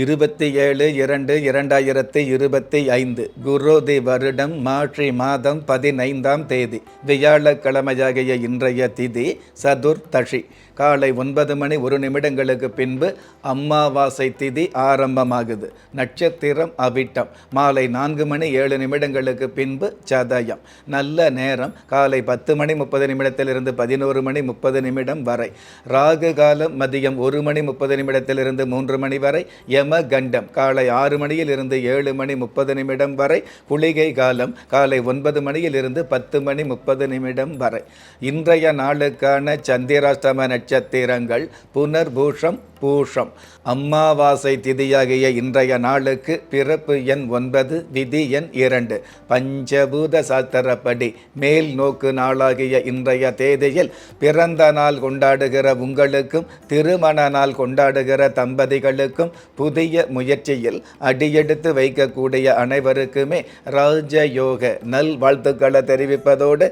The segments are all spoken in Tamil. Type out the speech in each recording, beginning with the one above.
இருபத்தி ஏழு இரண்டு இரண்டாயிரத்தி இருபத்தி ஐந்து குரோதி வருடம் மாற்றி மாதம் பதினைந்தாம் தேதி வியாழக்கிழமையாகிய இன்றைய திதி சதுர்த்தஷி காலை ஒன்பது மணி ஒரு நிமிடங்களுக்கு பின்பு அம்மாவாசை திதி ஆரம்பமாகுது. நட்சத்திரம் அவிட்டம். மாலை நான்கு மணி ஏழு நிமிடங்களுக்கு பின்பு சதயம். நல்ல நேரம் காலை பத்து மணி முப்பது நிமிடத்திலிருந்து பதினோரு மணி முப்பது நிமிடம் வரை. ராகு காலம் மதியம் ஒரு மணி முப்பது நிமிடத்திலிருந்து மூன்று மணி வரை. யம கண்டம் காலை ஆறு மணியில் இருந்து ஏழு மணி முப்பது நிமிடம் வரை. குளிகை காலம் காலை ஒன்பது மணியில் இருந்து பத்து மணி முப்பது நிமிடம் வரை. இன்றைய நாளுக்கான சந்திராஷ்டம நட்சத்திரங்கள் புனர்பூஷம் பூஷம். அம்மாவாசை திதியாகிய இன்றைய நாளுக்கு பிறப்பு எண் ஒன்பது விதி எண் இரண்டு. பஞ்சபூத சாத்திரப்படி மேல் நோக்கு நாளாகிய இன்றைய தேதியில் பிறந்த நாள் கொண்டாடுகிற உங்களுக்கும் திருமண நாள் கொண்டாடுகிற தம்பதிகளுக்கும் புதிய முயற்சியில் அடியெடுத்து வைக்கக்கூடிய அனைவருக்குமே ராஜயோக நல் வாழ்த்துக்களை தெரிவிப்பதோடு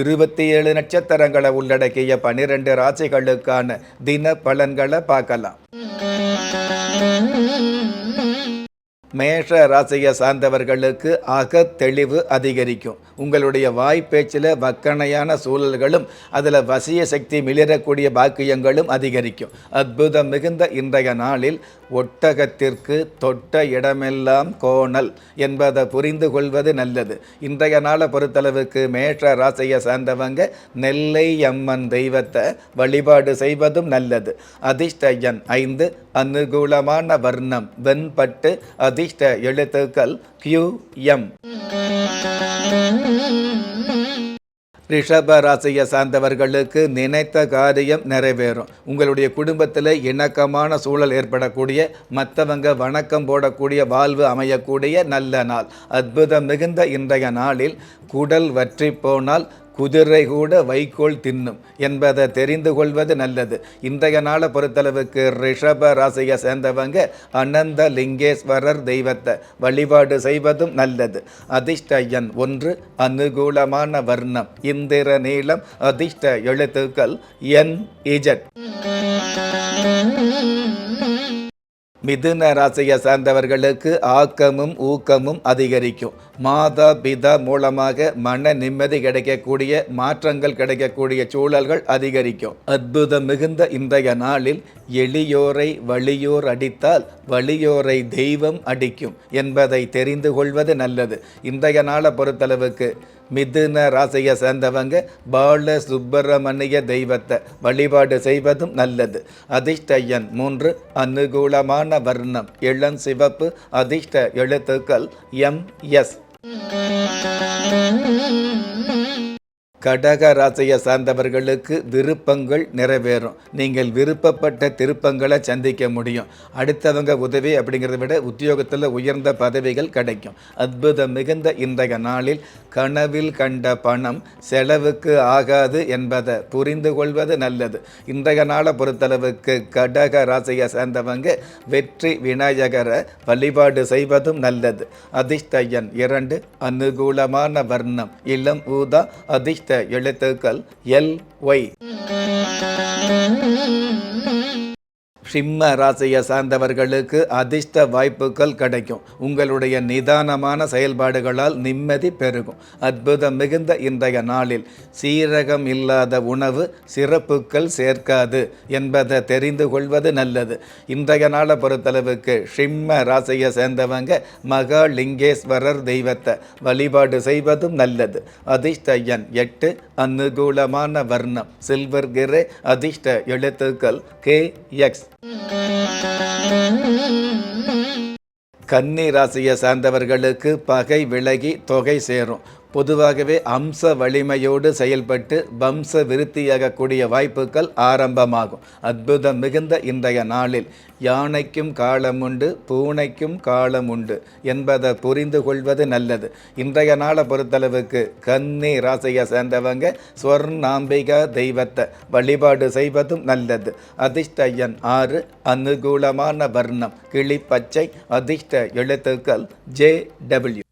இருபத்தி ஏழு நட்சத்திரங்களை உள்ளடக்கிய பனிரெண்டு ராசிகளுக்கான தின பலன்களை பார்க்கலாம். மேஷ ராசியை சார்ந்தவர்களுக்கு அகத்தெளிவு அதிகரிக்கும். உங்களுடைய வாய் பேச்சில் வக்கணையான சூழல்களும் அதில் வசிய சக்தி மிளிரக்கூடிய பாக்கியங்களும் அதிகரிக்கும். அற்புதம் மிகுந்த இன்றைய நாளில் ஒட்டகத்திற்கு தொட்ட இடமெல்லாம் கோணல் என்பதை புரிந்து கொள்வது நல்லது. இன்றைய நாளை பொறுத்தளவுக்கு மேஷ ராசியை சார்ந்தவங்க நெல்லை அம்மன் தெய்வத்தை வழிபாடு செய்வதும் நல்லது. அதிர்ஷ்ட எண் ஐந்து அனுகூலமான வர்ணம் வெண்பட்டு அதிர்ஷ்ட எழுத்துக்கள் கியூ எம் ரிஷப ராசியை சார்ந்தவர்களுக்கு நினைத்த காரியம் நிறைவேறும். உங்களுடைய குடும்பத்தில் இணக்கமான சூழல் ஏற்படக்கூடிய மற்றவங்க வணக்கம் போடக்கூடிய வாழ்வு அமையக்கூடிய நல்ல நாள். அற்புதம் மிகுந்த இன்றைய நாளில் குடல் வற்றி போனால் குதிரை கூட வைக்கோல் தின்னும் என்பதை தெரிந்து கொள்வது நல்லது. இன்றைய நாளை பொறுத்தளவுக்கு ரிஷப ராசியை சேர்ந்தவங்க அனந்த லிங்கேஸ்வரர் தெய்வத்தை வழிபாடு செய்வதும் நல்லது. அதிர்ஷ்ட எண் ஒன்று அனுகூலமான வர்ணம் இந்திர நீளம் அதிர்ஷ்ட எழுத்துக்கள் என் இஜட் மிதுன ராசியை சார்ந்தவர்களுக்கு ஆக்கமும் ஊக்கமும் அதிகரிக்கும். மாதா பிதா மூலமாக மன நிம்மதி கிடைக்கக்கூடிய மாற்றங்கள் கிடைக்கக்கூடிய சூழல்கள் அதிகரிக்கும். அற்புதம் மிகுந்த இன்றைய நாளில் எளியோரை வலியோர் அடித்தால் வலியோரை தெய்வம் அடிக்கும் என்பதை தெரிந்து கொள்வது நல்லது. இன்றைய நாளை பொறுத்தளவுக்கு மிதுன ராசியை சேர்ந்தவங்க பால சுப்பிரமணிய தெய்வத்தை வழிபாடு செய்வதும் நல்லது. அதிர்ஷ்ட மூன்று அனுகூலமான வர்ணம். இளம் சிவப்பு அதிர்ஷ்ட எழுத்துக்கள் எம் எஸ். கடக ராசியை சார்ந்தவர்களுக்கு விருப்பங்கள் நிறைவேறும். நீங்கள் விருப்பப்பட்ட திருப்பங்களை சந்திக்க முடியும். அடுத்தவங்க உதவி அப்படிங்கிறத விட உத்தியோகத்தில் உயர்ந்த பதவிகள் கிடைக்கும். அற்புதம் மிகுந்த இன்றைய நாளில் கனவில் கண்ட பணம் செலவுக்கு ஆகாது என்பதை புரிந்து கொள்வது நல்லது. இன்றைய நாளை பொறுத்தளவுக்கு கடக ராசியை சேர்ந்தவங்க வெற்றி விநாயகரை வழிபாடு செய்வதும் நல்லது. அதிர்ஷ்ட எண் இரண்டு அனுகூலமான வர்ணம். இளம் ஊதா அதிர்ஷ்ட எழுத்துக்கள் எல் ஒய். சிம்ம ராசியை சார்ந்தவர்களுக்கு அதிர்ஷ்ட வாய்ப்புகள் கிடைக்கும். உங்களுடைய நிதானமான செயல்பாடுகளால் நிம்மதி பெருகும். அற்புதம் மிகுந்த இன்றைய நாளில் சீரகம் இல்லாத உணவு சிறப்புகள் சேர்க்காது என்பதை தெரிந்து கொள்வது நல்லது. இன்றைய நாளை பொறுத்தளவுக்கு சிம்ம ராசியை சேர்ந்தவங்க மகாலிங்கேஸ்வரர் தெய்வத்தை வழிபாடு செய்வதும் நல்லது. அதிர்ஷ்ட எண் எட்டு அனுகூலமான வர்ணம். சில்வர் கிரே அதிர்ஷ்ட எழுத்துக்கள் கே எக்ஸ். கன்னி ராசியை சார்ந்தவர்களுக்கு பகை விலகி தொகை சேரும். பொதுவாகவே அம்ச வலிமையோடு செயல்பட்டு வம்ச விருத்தியாகக்கூடிய வாய்ப்புகள் ஆரம்பமாகும். அற்புதம் மிகுந்த இன்றைய நாளில் யானைக்கும் காலம் உண்டு பூனைக்கும் காலம் உண்டு என்பதை புரிந்து கொள்வது நல்லது. இன்றைய நாளை பொறுத்தளவுக்கு கன்னி ராசியை சேர்ந்தவங்க ஸ்வர்ணாம்பிகா தெய்வத்தை வழிபாடு செய்வதும் நல்லது. அதிர்ஷ்ட எண் ஆறு அனுகூலமான வர்ணம் கிளிப்பச்சை அதிர்ஷ்ட எழுத்துக்கள் ஜே டபிள்யூ.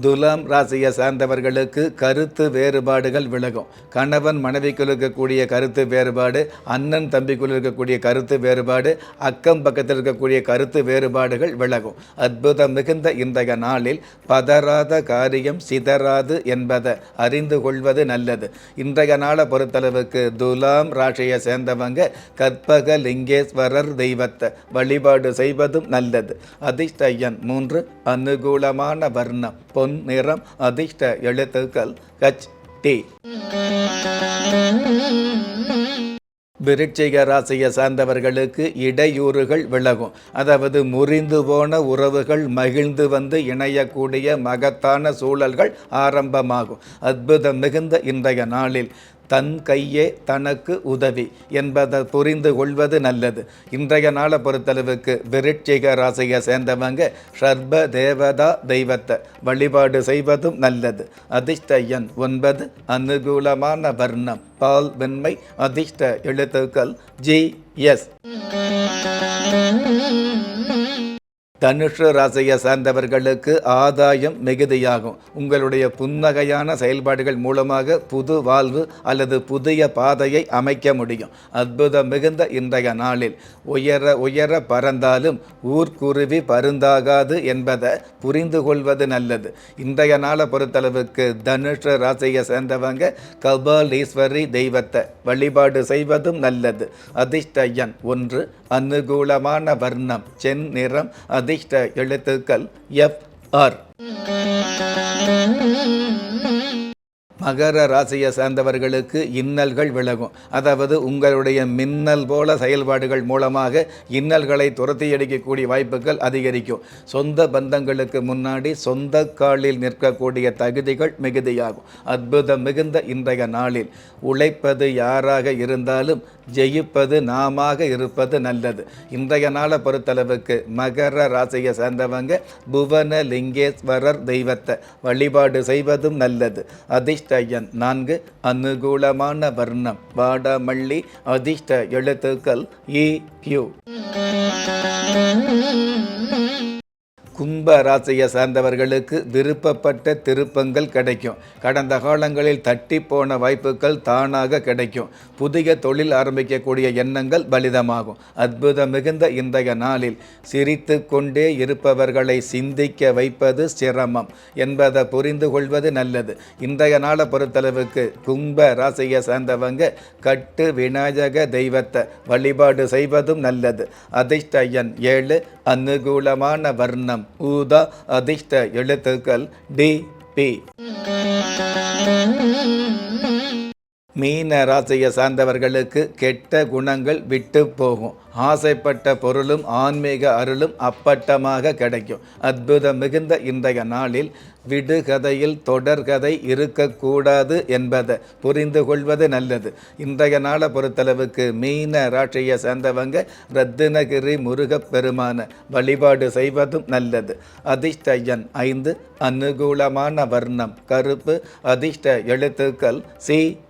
துலாம் ராசியை சார்ந்தவர்களுக்கு கருத்து வேறுபாடுகள் விலகும். கணவன் மனைவிக்குள் இருக்கக்கூடிய கருத்து வேறுபாடு அண்ணன் தம்பிக்குள் இருக்கக்கூடிய கருத்து வேறுபாடு அக்கம் பக்கத்தில் இருக்கக்கூடிய கருத்து வேறுபாடுகள் விலகும். அற்புதம் மிகுந்த இன்றைய நாளில் பதறாத காரியம் சிதறாது என்பதை அறிந்து கொள்வது நல்லது. இன்றைய நாளை பொறுத்தளவுக்கு துலாம் ராசியை சேர்ந்தவங்க கற்பக லிங்கேஸ்வரர் தெய்வத்தை வழிபாடு செய்வதும் நல்லது. அதிர்ஷ்ட எண் மூன்று அனுகூலமான வர்ணம் பொன் நிறம் அதிர்ஷ்ட எழுத்துக்கள் கச் டி. விருட்சிக ராசியை சார்ந்தவர்களுக்கு இடையூறுகள் விலகும். அதாவது முறிந்து போன உறவுகள் மகிழ்ந்து வந்து இணையக்கூடிய மகத்தான சூழல்கள் ஆரம்பமாகும். அற்புதம் மிகுந்த இன்றைய நாளில். தன் கையே தனக்கு உதவி என்பதை புரிந்து கொள்வது நல்லது. இன்றைய நாளை பொறுத்தளவுக்கு விருட்சிக ராசியை சேர்ந்தவங்க சர்ப தேவதா தெய்வத்தை வழிபாடு செய்வதும் நல்லது. அதிர்ஷ்ட எண் ஒன்பது அனுகூலமான வர்ணம் பால் வெண்மை அதிர்ஷ்ட எழுத்துக்கள் ஜி எஸ். தனுஷ ராசியை சார்ந்தவர்களுக்கு ஆதாயம் மிகுதியாகும். உங்களுடைய புன்னகையான செயல்பாடுகள் மூலமாக புது வாழ்வு அல்லது புதிய பாதையை அமைக்க முடியும். அற்புதம் மிகுந்த இன்றைய நாளில். உயர உயர பறந்தாலும் ஊர்க்குருவி பருந்தாகாது என்பதை புரிந்து கொள்வது நல்லது. இன்றைய நாளை பொறுத்தளவுக்கு தனுஷ ராசியை சேர்ந்தவங்க கபாலீஸ்வரி தெய்வத்தை வழிபாடு செய்வதும் நல்லது. அதிர்ஷ்ட எண் ஒன்று அனுகூலமான வர்ணம் செந்நிறம் அதி அதிர்ஷ்ட எழுத்துக்கள் எஃப் ஆர் மகர ராசியை சார்ந்தவர்களுக்கு இன்னல்கள் விலகும். அதாவது உங்களுடைய மின்னல் போல செயல்பாடுகள் மூலமாக இன்னல்களை துரத்தி அடிக்கக்கூடிய வாய்ப்புகள் அதிகரிக்கும். சொந்த பந்தங்களுக்கு முன்னாடி சொந்த காலில் நிற்கக்கூடிய தகுதிகள் மிகுதியாகும். அற்புதம் மிகுந்த இன்றைய நாளில். உழைப்பது யாராக இருந்தாலும் ஜெயிப்பது நாமாக இருப்பது நல்லது. இன்றைய நாளை பொறுத்தளவுக்கு மகர ராசியை சேர்ந்தவங்க புவன லிங்கேஸ்வரர் தெய்வத்தை வழிபாடு செய்வதும் நல்லது. அதிர்ஷ்ட எண் நான்கு அனுகூலமான வர்ணம். வாடாமல்லி அதிர்ஷ்ட எழுத்துக்கள் இ கியூ கும்ப ராசியை சார்ந்தவர்களுக்கு விருப்பப்பட்ட திருப்பங்கள் கிடைக்கும். கடந்த காலங்களில் தட்டி போன வாய்ப்புகள் தானாக கிடைக்கும். புதிய தொழில் ஆரம்பிக்கக்கூடிய எண்ணங்கள் பலிதமாகும். அற்புதம் மிகுந்த இன்றைய நாளில் சிரித்து கொண்டே இருப்பவர்களை சிந்திக்க வைப்பது சிரமம் என்பதை புரிந்து கொள்வது நல்லது. இன்றைய நாளை பொறுத்தளவுக்கு கும்ப ராசியை சார்ந்தவங்க கட்டு விநாயக தெய்வத்தை வழிபாடு செய்வதும் நல்லது. அதிர்ஷ்ட எண் ஏழு அனுகூலமான வர்ணம். ஊத அதிர்ஷ்ட எழுத்துக்கள் டி பி. மீன ராசியை சார்ந்தவர்களுக்கு கெட்ட குணங்கள் விட்டு போகும். ஆசைப்பட்ட பொருளும் ஆன்மீக அருளும் அப்பட்டமாக கிடைக்கும். அற்புதம் மிகுந்த இன்றைய நாளில் விடுகதையில் தொடர்கதை இருக்கக்கூடாது என்பதை புரிந்து கொள்வது நல்லது. இன்றைய நாளை பொறுத்தளவுக்கு மீன ராட்சியை சேர்ந்தவங்க ரத்தினகிரி முருகப் பெருமான வழிபாடு செய்வதும் நல்லது. அதிர்ஷ்ட எண் ஐந்து அனுகூலமான வர்ணம் கருப்பு அதிர்ஷ்ட எழுத்துக்கள் சி